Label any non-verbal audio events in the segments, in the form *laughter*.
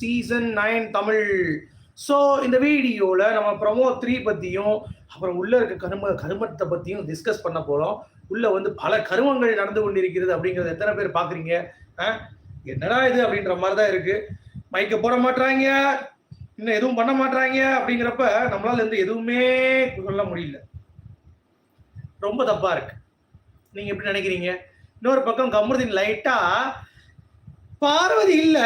Season nine Tamil. So இந்த வீடியோவில் நம்ம ப்ரமோ த்ரீ பற்றியும் அப்புறம் உள்ளே இருக்க கரும கருமத்தை பற்றியும் டிஸ்கஸ் பண்ண போகிறோம் உள்ளே வந்து பல கருமங்கள் நடந்து கொண்டிருக்கிறது அப்படிங்கிறத எத்தனை பேர் பார்க்குறீங்க என்னடா இது அப்படின்ற மாதிரி தான் இருக்குது மைக்க போட மாட்டாங்க இன்னும் எதுவும் பண்ண மாட்டாங்க அப்படிங்கிறப்ப நம்மளால இருந்து எதுவுமே சொல்ல முடியல. ரொம்ப தப்பாக இருக்குது நீங்கள் எப்படி நினைக்கிறீங்க? இன்னொரு பக்கம் கமருதீன் லைட்டாக பார்வதி இல்ல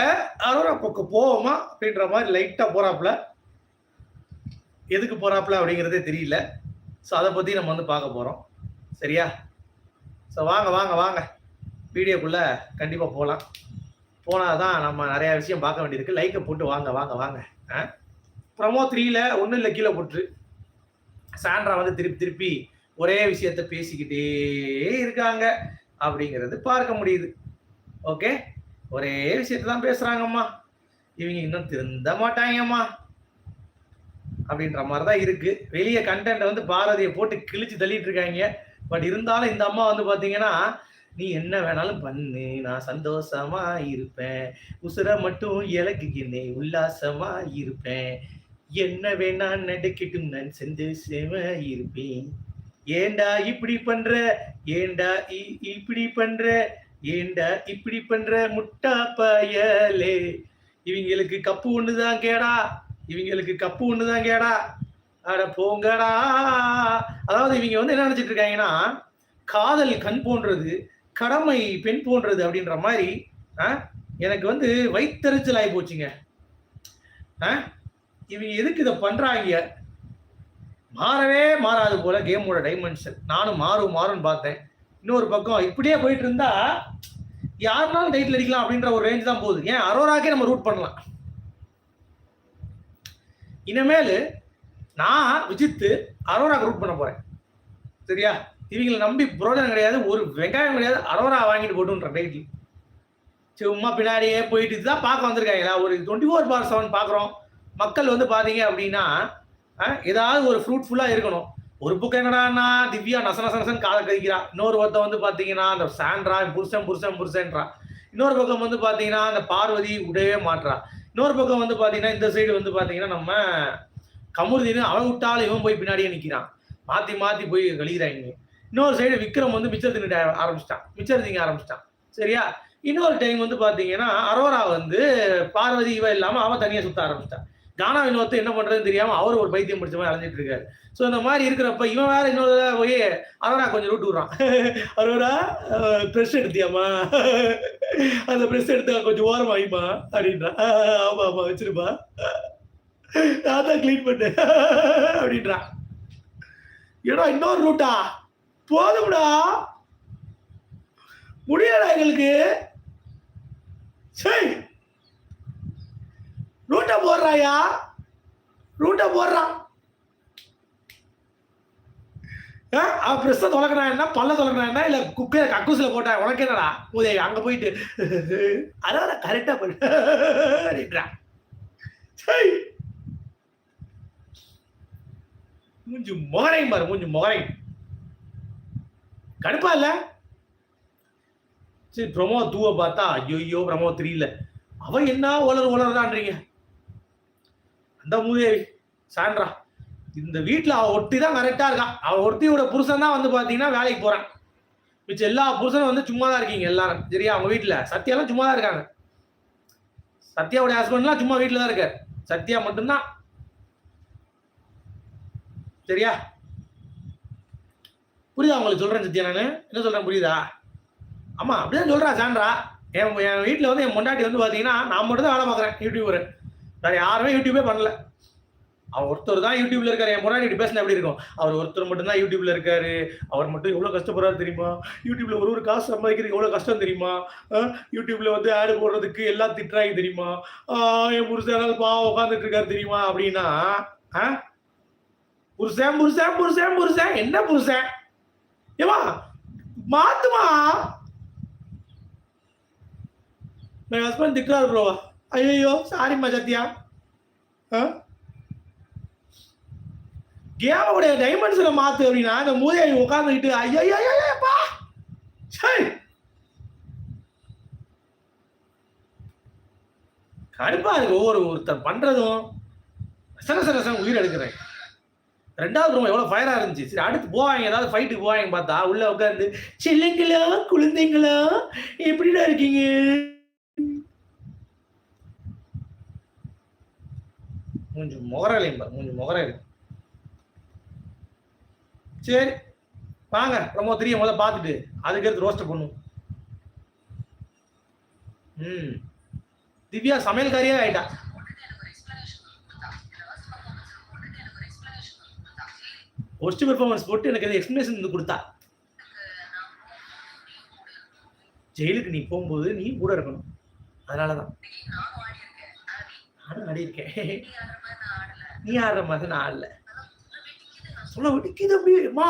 அரோரா பக்கம் போவோமா அப்படின்ற மாதிரி லைட்டா போறாப்புல. எதுக்கு போறாப்புல அப்படிங்கிறதே தெரியல. ஸோ அதை பத்தி நம்ம வந்து பார்க்க போறோம். சரியா? ஸோ வாங்க வாங்க வாங்க. வீடியோக்குள்ள கண்டிப்பா போகலாம் போனால் தான் நம்ம நிறைய விஷயம் பார்க்க வேண்டியிருக்கு. லைக்கை போட்டு வாங்க வாங்க வாங்க. ப்ரமோ த்ரீல ஒன்றும் இல்லை கீழே போட்டு சாண்ட்ரா வந்து திருப்பி திருப்பி ஒரே விஷயத்த பேசிக்கிட்டே இருக்காங்க அப்படிங்கிறது பார்க்க முடியுது. ஓகே ஒரே விஷயத்தை தான் பேசுறாங்கம்மா. இவங்க இன்னும் திருந்த மாட்டாங்கம்மா. அப்படின்ற மாதிரி தான் இருக்கு. வெளியே கண்டென்ட் வந்து பாரதியை போட்டு கிழிச்சு தள்ளிட்டு இருக்காங்க. பட் இருந்தாலும் இந்த அம்மா வந்து பாத்தீங்கன்னா நீ என்ன வேணாலும் பண்ணு நான் சந்தோஷமா இருப்பேன். உசுர மட்டும் இலக்குகினே உல்லாசமா இருப்பேன். என்ன வேணா நடக்கட்டும் நான் சந்தோஷமா இருப்பேன். ஏண்டா இப்படி பண்ற? ஏண்டா இ- இப்படி பண்ற? ஏண்டா இப்படி பண்ற முட்டா பயலே? இவங்களுக்கு கப்பு ஒண்ணுதான் கேடா. இவங்களுக்கு கப்பு ஒண்ணுதான் கேடா. அட போங்கடா. அதாவது இவங்க வந்து என்ன நினைச்சிட்டு இருக்காங்கன்னா காதல் கண் போன்றது கடமை பெண் போன்றது அப்படின்ற மாதிரி ஆ, எனக்கு வந்து வைத்தறிச்சல் ஆகி போச்சுங்க. ஆ, இவங்க எதுக்கு இதை பண்றாங்க? மாறவே மாறாது போல கேமோட டைமென்ஷன் நானும் மாறும் மாறும்னு பார்த்தேன். இன்னொரு பக்கம். இப்படியே போயிட்டு இருந்தா யாருனாலும் டைட்டில் அடிக்கலாம் அப்படின்ற ஒரு ரேஞ்ச் தான் போகுது. ஏன்? அரோராக்கே நம்ம ரூட் பண்ணலாம். இனிமேல் நான் விஜித்து அரோராக்கு ரூட் பண்ண போறேன். சரியா? இவங்களை நம்பி புரோஜனம் கிடையாது ஒரு வெங்காயம் கிடையாது அரோரா வாங்கிட்டு போட்டுன்ற டைட்டில் சும்மா பின்னாடியே போயிட்டு இதுதான் பார்க்க வந்திருக்காங்களா? ஒரு டுவெண்ட்டி ஃபோர் பார் செவன் பார்க்குறோம். மக்கள் வந்து பார்த்தீங்க அப்படின்னா ஏதாவது ஒரு ஃப்ரூட்ஃபுல்லாக இருக்கணும். ஒரு பக்கம் என்னடான்னா திவ்யா நச நசன் காதை கழிக்கிறா இன்னொரு பக்கம் வந்து பார்த்தீங்கன்னா அந்த சாண்ட்ரா புருஷன் புருஷன் புருஷன்றா. இன்னொரு பக்கம் வந்து பார்த்தீங்கன்னா அந்த பார்வதி உடையவே மாட்டுறா இன்னொரு பக்கம் வந்து பார்த்தீங்கன்னா இந்த சைடு வந்து பார்த்தீங்கன்னா நம்ம கமுருதினு அவன் விட்டாலும் இவன் போய் பின்னாடியே நிற்கிறான் மாற்றி மாற்றி போய் கழிக்கிறாங்க இன்னொரு சைடு விக்ரம் வந்து மிச்சர் தின்னுட்டு ஆரம்பிச்சிட்டான். மிச்சர் திங்க ஆரம்பிச்சிட்டான். சரியா? இன்னொரு டைம் வந்து பார்த்தீங்கன்னா அரோரா வந்து பார்வதி இவ இல்லாமல் அவன் தனியாக சுத்த ஆரம்பிச்சிட்டான். கானா வினோத்தை என்ன பண்றதுன்னு தெரியாம அவர் ஒரு பைத்தியம் பிடிச்ச மாதிரி அலைஞ்சிட்டு இருக்காரு. ஸோ இந்த மாதிரி இருக்கிறப்ப இவன் வேற இன்னொரு போய் அரோரா கொஞ்சம் ரூட் விடுறான். *laughs* அரோரா ப்ரெஷ் எடுத்தியாமா *laughs* அந்த ப்ரெஷ் எடுத்து கொஞ்சம் ஓரம் ஆகிமா அப்படின்றா. *laughs* ஆமா ஆமா வச்சிருப்பா. நான் தான் க்ளீன் பண்ணேன் அப்படின்றான் ஏடா இன்னொரு ரூட்டா போதும்டா. முடியலடா எங்களுக்கு. சரி ரூட்டை போடுறாயா? ரூட்டை போடுறான். அவன் பிரஸ்த தொலைக்கிறான் என்ன? பல்ல தொலைக்கிறான் என்ன? இல்லை குக்கை கக்கூசில் போட்டா உனக்கு என்னடா? உதய அங்க போயிட்டு. அதான் கரெக்டா கரெக்டாக அப்படின்றான். சரி. மூஞ்சி முகரையும் பாரு மூஞ்சி முகரையும். கடுப்பா இல்ல? சரி பிரமோ டூவை பார்த்தா ஐயோ பிரமோ தெரியல அவன் என்ன உலர் உலர்தான்றீங்க அந்த மூதேவி சாண்ட்ரா இந்த வீட்டில் அவள் ஒட்டி தான் கரெக்டாக இருக்கான் அவள் ஒருத்தியோட புருஷன் தான் வந்து பார்த்தீங்கன்னா வேலைக்கு போகிறான் மிச்சம் எல்லா புருஷனும் வந்து சும்மா தான் இருக்கீங்க எல்லாரும் சரியா? அவங்க வீட்டில். சத்யாலாம் சும்மா தான் இருக்காங்க. சத்யாவுடைய ஹஸ்பண்ட்லாம் சும்மா வீட்டில் தான் இருக்கார். சத்யா மட்டும்தான். சரியா? புரியுதா உங்களுக்கு சொல்கிறேன் சத்யா நான்? என்ன சொல்கிறேன் புரியுதா? ஆமாம் அப்படிதான் சொல்கிறா சாண்ட்ரா. என் என் வீட்டில் வந்து என் பொண்டாட்டி வந்து பார்த்தீங்கன்னா நான் மட்டும் தான் வேலை பார்க்குறேன் யூடியூபர் வேற யாருமே யூடியூபே பண்ணல. அவர் ஒருத்தர் தான் யூடியூப்ல இருக்காரு. என் முன்னாடி இப்படி பேசினா எப்படி இருக்கும்? அவர் ஒருத்தர் மட்டும் தான் யூடியூப்ல இருக்காரு. அவர் மட்டும் எவ்வளவு கஷ்டப்படுறாரு தெரியுமா? யூடியூப்ல ஒரு ஒரு காசு சம்பாதிக்கிறதுக்கு எவ்வளவு கஷ்டம் தெரியுமா? யூடியூப்ல வந்து ஆடு போடுறதுக்கு எல்லாம் திட்டுறாங்க தெரியுமா? என் புருஷன் பாவம் உட்காந்துட்டு இருக்காரு தெரியுமா? அப்படின்னா புருஷன் புருஷன் புருஷன் புருஷன். என்ன புருஷன்? ஏமா மாத்துமா? என் ஹஸ்பண்ட் திட்டுறாரு ப்ரோ ஐயோ சாரிம்மா சத்யா. கேமோடைய டைமென்ஷனை மாத்து அப்படின்னா இந்த மூதையை உட்காந்துக்கிட்டு ஐயப்பா சரி கடுப்பா இருக்கு ஒவ்வொரு ஒருத்தர் பண்றதும் ரசன ரசன ரசன உயிர் எடுக்கிறேன். ரெண்டாவது ரூம் எவ்வளோ ஃபயராக இருந்துச்சு. சரி அடுத்து போவாங்க ஏதாவது ஃபைட்டுக்கு போவாங்க பார்த்தா உள்ளே உட்காந்து சில்லுங்களா குழந்தைங்களா எப்படிடா இருக்கீங்க? கொஞ்சம் முகரலையும் பாரு கொஞ்சம் முகரையும் சரி வாங்க. ரொம்ப தெரிய முதல்ல பார்த்துட்டு. அதுக்கு எடுத்து ரோஸ்ட் பண்ணும் ம். திவ்யா சமையல்காரியே ஆயிட்டா? ஒஸ்ட் பெர்ஃபார்மன்ஸ் போட்டு எனக்கு அது எக்ஸ்பிளேஷன் வந்து கொடுத்தா? ஜெயிலுக்கு நீ போகும்போது நீ கூட இருக்கணும். அதனாலதான். நானும் ஆடி இருக்கேன் நீ ஆடுற மாதிரி நான் ஆடல. சொல்ல வெடிக்குது அப்படியேம்மா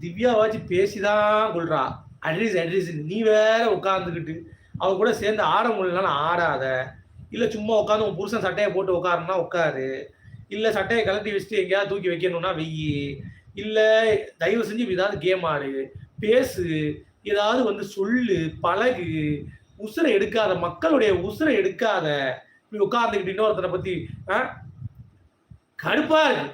திவ்யாவாச்சு பேசிதான் கொள்றா. அட்ரீஸ் அட்ரீஸ் நீ வேற உட்காந்துக்கிட்டு அவ கூட சேர்ந்து ஆட முடியலனாலும் ஆடாத. இல்ல சும்மா உட்காந்து உன் புருஷன் சட்டையை போட்டு உட்காருனா உட்காரு. இல்ல சட்டையை கழட்டி வச்சுட்டு எங்கேயாவது தூக்கி வைக்கணும்னா வெய்யி இல்ல தயவு செஞ்சு ஏதாவது கேம் ஆடு. பேசு. ஏதாவது வந்து சொல்லு பழகு. உசுரை எடுக்காத. மக்களுடைய உசுரை எடுக்காத. நீ உட்கார்ந்துக்கிட்டு இன்னொருத்தனை பத்தி ஆ? கடுப்பா இருக்கு.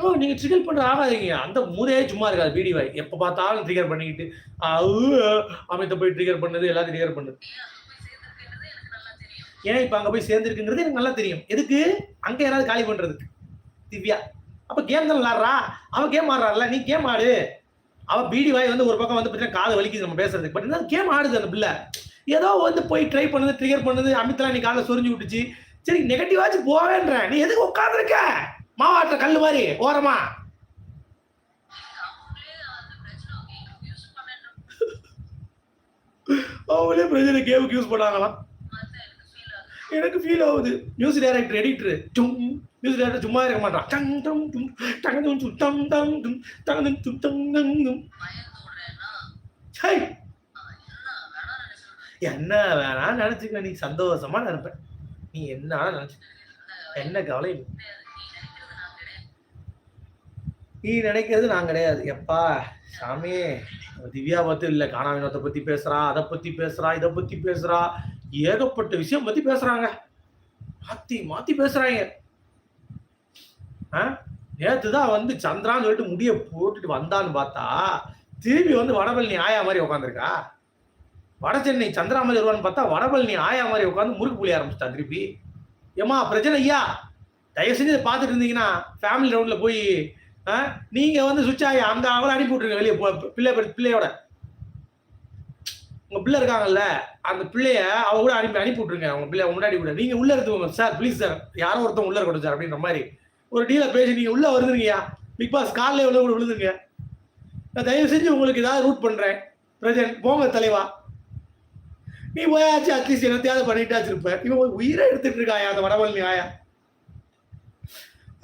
ஓ நீங்க ட்ரிகர் பண்ற ஆகாதீங்க. அந்த மூதையே சும்மா இருக்காது வீடியோ எப்ப பார்த்தாலும் ட்ரிகர் பண்ணிக்கிட்டு அமைத்த போய் ட்ரிகர் பண்ணது எல்லாத்தையும் ட்ரிகர் பண்ணுது. ஏன் இப்ப அங்க போய் சேர்ந்துருக்குன்றது எனக்கு நல்லா தெரியும். எதுக்கு? அங்க யாராவது காலி பண்றதுக்கு திவ்யா. அப்ப கேம் தான் விளாடுறா? அவன் கேம் ஆடுறாள்ல நீ கேம் ஆடு. அவ பீடி வாய் வந்து ஒரு பக்கம் வந்து பார்த்தீங்கன்னா காது வலிக்குது நம்ம பேசுறதுக்கு. பட் இருந்தாலும் கேம் ஆடுது அந்த பிள்ளை. ஏதோ வந்து போய் ட்ரை பண்ணுது ட்ரிகர் பண்ணுது அமித்லாம் நீ காலைல சொரிஞ்சு விட்டுச்சு. சரி நெகட்டிவாச்சு போவேன்றேன் நீ எதுக்கு உட்காந்துருக்க மாவாட்டுற கல்லு மாதிரி ஓரமா. அவங்களே பிரச்சனை கேமுக்கு யூஸ் பண்ணாங்களாம். எனக்கு ஃபீல் ஆகுது. மியூசிக் டைரக்டர் எடிட்டர் டும் மியூசிக் டைரக்டர் சும்மா இருக்க மாட்டான். டங் டம் டும் டங் டும் டும் டம் டம் டும் டங் டும் டும் டங் டங் டும். ஹை! என்ன வேணா நினச்சிக்க நீ சந்தோஷமா நினைப்பேன் நீ என்ன வேணா நினைச்சு. என்ன கவலை? நீ நினைக்கிறது நான் கிடையாது. எப்பா சாமி திவ்யா பத்தி இல்லை காணா வினோத்தை பத்தி பேசுறா அதை பத்தி பேசுறா இதை பத்தி பேசுறா. ஏகப்பட்ட விஷயம் பத்தி பேசுறாங்க. மாத்தி மாத்தி பேசுறாங்க. ஆ? நேத்துதான் வந்து சந்திரான்னு சொல்லிட்டு முடிய போட்டுட்டு வந்தான்னு பார்த்தா திரும்பி வந்து வடபழனி ஆயா மாதிரி உட்காந்துருக்கா வட சென்னை சந்திரா மாதிரி வருவான்னு பார்த்தா வடபழனி ஆயா மாதிரி உட்காந்து முறுக்கு புளி ஆரம்பிச்சிட்டா திருப்பி. ஏமா பிரச்சனை ஐயா தயவு செஞ்சு இதை பார்த்துட்டு இருந்தீங்கன்னா ஃபேமிலி ரவுண்ட்ல போய் ஆ, நீங்க வந்து சுவிட்ச் ஆகி அந்த அவளை அனுப்பி விட்டுருங்க வெளியே போ பிள்ளை பிள்ளையோட. உங்க பிள்ளை இருக்காங்கல்ல அந்த பிள்ளைய அவ கூட அனுப்பி அனுப்பி விட்டுருங்க. அவங்க பிள்ளை முன்னாடி கூட. நீங்க உள்ள எடுத்துக்கோங்க சார் ப்ளீஸ் சார் யாரோ ஒருத்தவங்க உள்ள இருக்கட்டும் சார் அப்படின்ற மாதிரி. ஒரு டீல பேசி நீங்க உள்ள வருதுங்கய்யா. பிக் பாஸ் காலில் உள்ள கூட விழுதுங்க நான் தயவு செஞ்சு உங்களுக்கு ஏதாவது ரூட் பண்றேன். பிரஜன் போங்க தலைவா. நீ போயாச்சு அட்லீஸ்ட் என்னத்தையாவது பண்ணிட்டாச்சு இருப்ப இவன் உயிரை எடுத்துட்டு இருக்காயா அந்த வடவள்ளி ஆயா?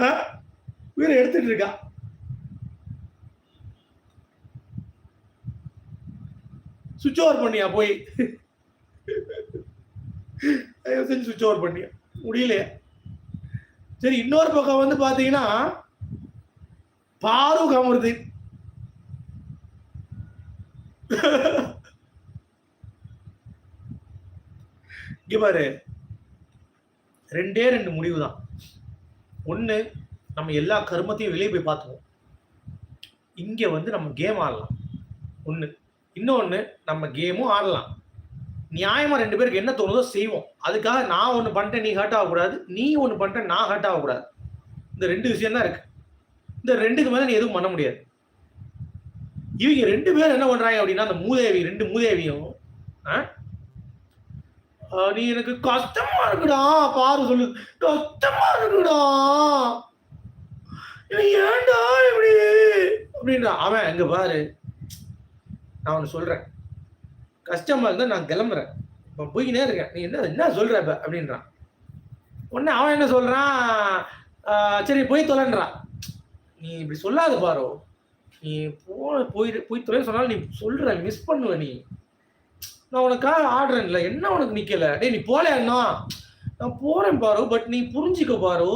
ஆ? உயிரை எடுத்துட்டு இருக்கா? சுவிட்ச் ஓவர் பண்ணியா போய்? தயவு செஞ்சு சுவிட்ச் ஓவர் பண்ணியா. முடியலையா. சரி இன்னொரு பக்கம் வந்து பாத்தீங்கன்னா பாரூக் அமருது இங்கே பாரு. ரெண்டே ரெண்டு முடிவு தான் ஒன்று நம்ம எல்லா கருமத்தையும் வெளியே போய் பார்த்துவோம் இங்கே வந்து நம்ம கேம் ஆடலாம். ஒன்று இன்னொன்று நம்ம கேமும் ஆடலாம். நியாயமாக ரெண்டு பேருக்கு என்ன தோணுதோ செய்வோம். அதுக்காக நான் ஒன்று பண்ணிட்டேன் நீ ஹர்ட் ஆகக்கூடாது. நீ ஒன்று பண்ணிட்டேன் நான் ஹர்ட் ஆகக்கூடாது. இந்த ரெண்டு விஷயம் தான் இருக்கு. இந்த ரெண்டுக்கு மேலே நீ எதுவும் பண்ண முடியாது. இவங்க ரெண்டு பேரும் என்ன பண்ணுறாங்க அப்படின்னா அந்த மூதேவி ரெண்டு மூதேவியும் ஆ? நீ எனக்கு கஷ்டமா இருக்குடா பாரு சொல்லு. கஷ்டமா இருக்குடா. ஏண்டா ஏன்டா இப்படி? அப்படின்றா. அவன் எங்க பாரு. நான் ஒன்று சொல்கிறேன் கஷ்டமாக இருந்தால் நான் கிளம்புறேன். இப்போ போய்கினே இருக்கேன். நீ என்ன என்ன சொல்கிற இப்போ? அப்படின்றான். உடனே அவன் என்ன சொல்கிறான் சரி போய் தொலைன்றான். நீ இப்படி சொல்லாத பாரோ. நீ போ போய் போய் தொலை சொன்னாலும் நீ சொல்கிற மிஸ் பண்ணுவ நீ. நான் உனக்காக ஆடுறேன்ல என்ன உனக்கு நிற்கலை டேய் நீ போல அண்ணா நான் போகிறேன் பாரு பட் நீ புரிஞ்சுக்க பாரு.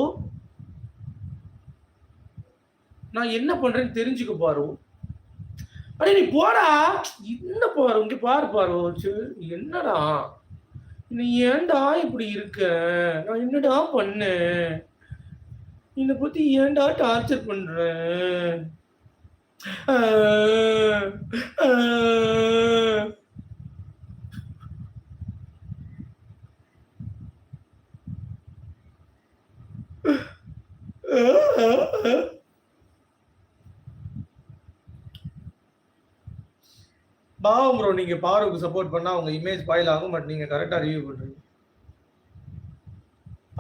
நான் என்ன பண்ணுறேன்னு தெரிஞ்சுக்க பாரு. அடே நீ போடா. என்ன பாரு இங்க பாரு பாரு என்னடா? நீ ஏன்டா இப்படி இருக்க? நான் என்னடா பண்ணேன்? என்னை பத்தி ஏன்டா டார்ச்சர் பண்ற? ஆ, ஆ. பாவம் ப்ரோ நீங்க பாருக்கு சப்போர்ட் பண்ணா உங்க இமேஜ் பாயில் ஆகும் பட் நீங்க கரெக்டா ரிவ்யூ பண்றீங்க.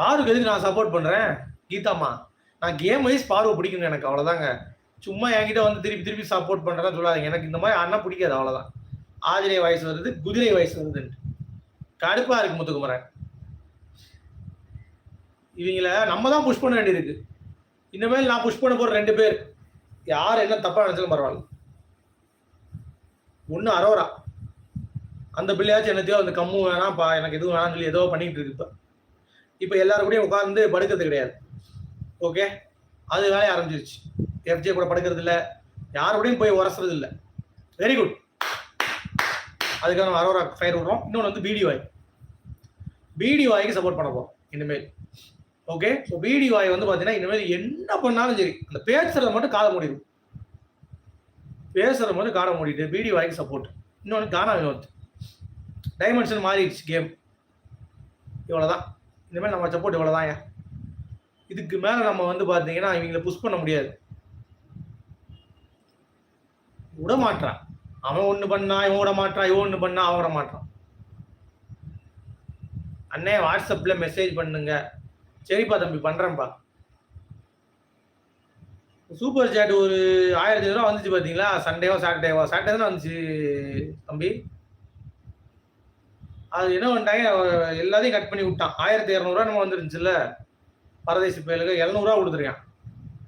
பாருக்கு எதுக்கு நான் சப்போர்ட் பண்றேன்? கீதாமா நான் கேம் வைஸ் பார்வை பிடிக்குங்க எனக்கு அவ்வளவுதாங்க. சும்மா என்கிட்ட வந்து திருப்பி திருப்பி சப்போர்ட் பண்றதா சொல்லாதீங்க. எனக்கு இந்த மாதிரி அண்ணா பிடிக்காது அவ்வளவுதான். ஆதிரை வயசு வருது குதிரை வயசு வருதுன்ட்டு. கடுப்பா இருக்கு முத்துக்குமரன். இவங்கள நம்ம தான் புஷ் பண்ண வேண்டியிருக்கு. இனிமேல் நான் புஷ் பண்ண போற ரெண்டு பேர் யார் என்ன தப்பா நினைச்சாலும் பரவாயில்ல. ஒன்று அரோரா. அந்த பிள்ளையாச்சும் என்னத்தையோ அந்த கம்மு வேணாம்ப்பா எனக்கு எதுவும் வேணாம்னு சொல்லி ஏதோ பண்ணிட்டு இருக்கு இப்போ. இப்போ எல்லாரும் கூடயும் உட்கார்ந்து படுக்கிறது கிடையாது. ஓகே? அது வேலையை ஆரம்பிச்சிருச்சு. எஃப்ஜே கூட படுக்கிறது இல்லை. யார் கூடயும் போய் உரசுறது இல்லை. வெரி குட் அதுக்காக நம்ம அரோரா ஃபயர் விடுறோம். இன்னொன்று வந்து பிடி பிடிவாய்க்கு சப்போர்ட் பண்ண போகிறோம் இனிமேல். ஓகே? ஸோ பிடிவாய் வந்து பார்த்தீங்கன்னா இனிமேல் என்ன பண்ணாலும் சரி அந்த பேசுறதை மட்டும் காதை மூடிடும் பேசுகிற போது காடை மூடிட்டு பிடி வாய்க்கு சப்போர்ட் இன்னொன்று கானா வினோத். டைமென்ஷன் மாறிடுச்சு கேம் இவ்வளோதான் இனிமேல் நம்ம சப்போர்ட் இவ்வளோதான் ஏன் இதுக்கு மேலே நம்ம வந்து பார்த்தீங்கன்னா இவங்களை புஷ் பண்ண முடியாது. விட மாட்டான் அவன் ஒன்று பண்ணா இவன் விட மாட்டான் இவன் ஒன்று பண்ணா அவன் விட மாட்டான் அண்ணே வாட்ஸ்அப்பில் மெசேஜ் பண்ணுங்க. சரிப்பா தம்பி பண்ணுறேன்ப்பா சூப்பர் சாட் ஒரு ஆயிரத்தி ஐநூறுவா வந்துச்சு பாத்தீங்களா? சண்டேவா சாட்டர்டேவா சாட்டர்டே தானே வந்துச்சு தம்பி? அது என்ன பண்ணிட்டாங்க? எல்லாத்தையும் கட் பண்ணி விட்டான். ஆயிரத்தி இரநூறுவா நம்ம வந்துருந்துச்சுல்ல? பரதேசி பயலுக்கு எழுநூறுவா கொடுத்துருக்கான்.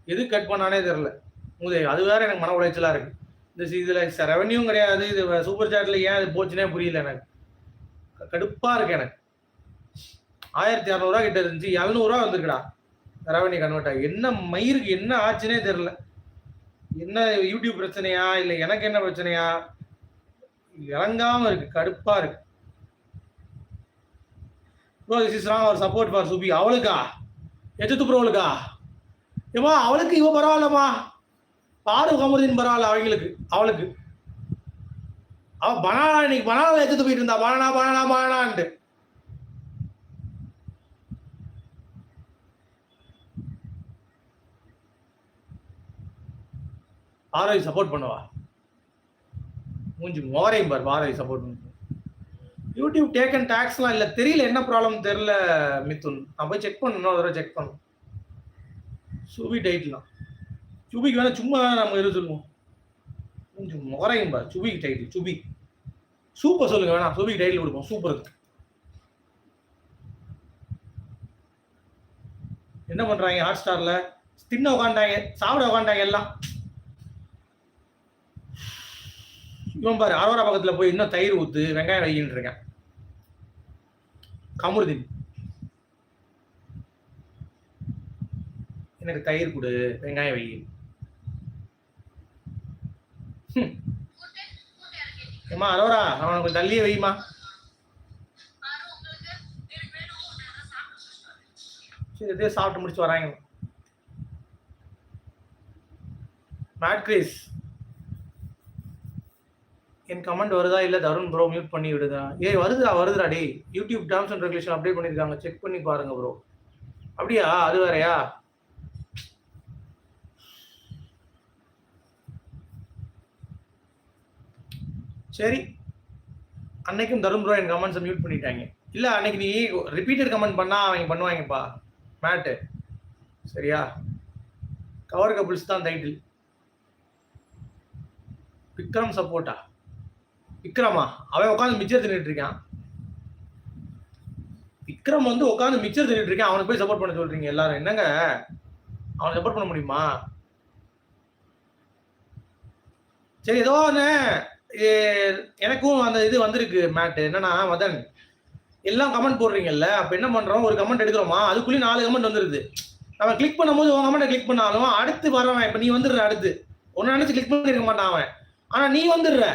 எது கட் பண்ணானே தெரில உதவி அது வேற எனக்கு மன உளைச்சலாக இருக்கு. இந்த இதில் இதுல ரெவன்யூவும் கிடையாது. இது சூப்பர் சாட்டில் ஏன் அது போச்சுனே புரியல எனக்கு. கடுப்பாக இருக்கு எனக்கு. ஆயிரத்தி இரநூறுவா கிட்ட இருந்துச்சு. எழுநூறுவா வந்துருக்குடா. சரவணி கன்வெர்ட் ஆகி. என்ன மயிருக்கு என்ன ஆச்சுன்னே தெரில என்ன யூடியூப் பிரச்சனையா? இல்லை எனக்கு என்ன பிரச்சனையா? இறங்காம இருக்கு கடுப்பா இருக்கு. Bro this is wrong our support for Subi அவளுக்கா? எச்சத்து அவளுக்கா? ஏமா அவளுக்கு இவ பரவாயில்லம்மா. பாரு கமருதீன் பரவாயில்ல அவங்களுக்கு அவளுக்கு. அவ பனானா இன்னைக்கு பனானா எடுத்துட்டு போயிட்டு இருந்தா பனானா பனானா பனானான்ட்டு பாரதி சப்போர்ட் பண்ணுவா? மூஞ்சி மோரையும் பார் பாரதி சப்போர்ட் பண்ணு. யூடியூப் டேக்கன் டேக்ஸ்லாம் இல்லை தெரியல என்ன ப்ராப்ளம் தெரியல மித்துன் நான் போய் செக் பண்ணணும் இன்னொரு தடவை செக் பண்ணணும். சுபி டைட்லாம் சுபிக்கு வேணால் சும்மா நம்ம இது சொல்லுவோம். கொஞ்சம் முறையும் பாரு சுபிக்கு டைட்டில் சுபி. சூப்பர் சொல்லுங்க வேணாம் சுபிக்கு டைட்டில் கொடுப்போம் சூப்பருக்கு என்ன பண்ணுறாங்க ஹாட் ஸ்டாரில் தின்ன உட்காண்டாங்க சாப்பிட உட்காண்டாங்க எல்லாம். இவன் பாரு அரோரா பக்கத்துல போய் இன்னும் தயிர் ஊத்து வெங்காயம் வைக்கின்னு இருக்கேன். கமருதீன். எனக்கு தயிர் கொடு வெங்காயம் வை. ஏம்மா அரோரா அவனை கொஞ்சம் தள்ளியே வைமா. சரி இதே சாப்பிட்டு முடிச்சு வராங்க மேட்ரிஸ். என் கமெண்ட் வருதா இல்ல தருண் ப்ரோ மியூட் பண்ணி விடுதா? ஏய் வருதுடா வருதுடா டே YouTube terms and regulation update பண்ணிருக்காங்க. செக் பண்ணி பாருங்க ப்ரோ அப்படியா? அது வேறயா? சரி. அன்னைக்கும் தருண் ப்ரோ என் கமெண்ட்ஸை மியூட் பண்ணிட்டாங்க. இல்ல அன்னைக்கு நீ ரிப்பீட்டட் கமெண்ட் பண்ணா அவங்க பண்ணுவாங்கப்பா. மேட்டு சரியா? கவர் கபிள்ஸ் தான் டைட்டில் விக்ரம் சப்போர்ட்டா விக்ரமா அவன் உட்காந்து மிச்சர் தின்னுட்டு இருக்கான். விக்ரம் வந்து உட்காந்து மிச்சர் தின்னுட்டு இருக்கான். அவனுக்கு போய் சப்போர்ட் பண்ண சொல்றீங்க எல்லாரும். என்னங்க? அவனை சப்போர்ட் பண்ண முடியுமா? சரி ஏதோ ஒன்று எனக்கும் அந்த இது வந்திருக்கு மேட்டு என்னன்னா மதன் எல்லாம் கமெண்ட் போடுறீங்கல்ல அப்ப என்ன பண்றோம்? ஒரு கமெண்ட் எடுக்கிறோமா? அதுக்குள்ளேயும் நாலு கமெண்ட் வந்துருது. நம்ம கிளிக் பண்ணும்போது உன் கமெண்ட்டை கிளிக் பண்ணாலும் அடுத்து வரவன் இப்ப நீ வந்துடுற அடுத்து. ஒன்னு நினைச்சு கிளிக் பண்ணிருக்க மாட்டான் அவன். ஆனா நீ வந்துடுற.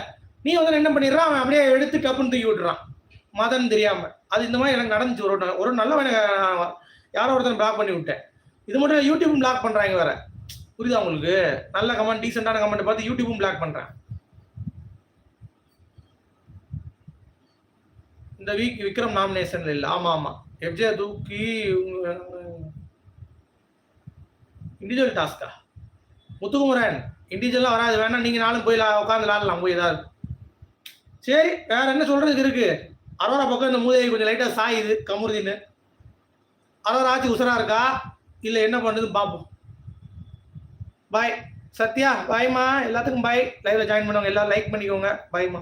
நீ வந்து என்ன பண்ணிடுறான் அவன் அப்படியே எடுத்து டப்புன்னு தூக்கி விட்டுறான். மதன் தெரியாம. அது இந்த மாதிரி எனக்கு நடந்துச்சு ஒரு ஒரு நல்லவன் யாரோ ஒருத்தன் பிளாக் பண்ணி விட்டேன். இது மட்டும் யூடியூப்பும் பிளாக் பண்றாங்க வேற. புரியுதா உங்களுக்கு? நல்ல கமெண்ட் டீசெண்டான கமெண்ட் பார்த்து யூடியூபும் பிளாக் பண்றேன். இந்த வீக் விக்ரம் நாமினேஷன்ல இல்லை. ஆமா ஆமா. எஃப்ஜே தூக்கி இண்டிவிஜுவல் டாஸ்கா முத்துக்குமரன் இண்டிவிஜுவலாக வராது. வேணா நீங்க நாளும் போய் உட்காந்து விளாடலாம். போய் ஏதாவது சரி வேற என்ன சொல்றதுக்கு இருக்கு? அரோரா பக்கம் இந்த மூதேவி கொஞ்சம் லைட்டா சாயுது கமுருதின்னு. அரோரா ஆச்சு உசரா இருக்கா? இல்ல என்ன பண்ணுதுன்னு பார்ப்போம் பாய் சத்யா பாய்மா எல்லாத்துக்கும் பாய் லைவ்ல ஜாயின் பண்ணுவாங்க எல்லாரும் லைக் பண்ணிக்கோங்க. பாய்மா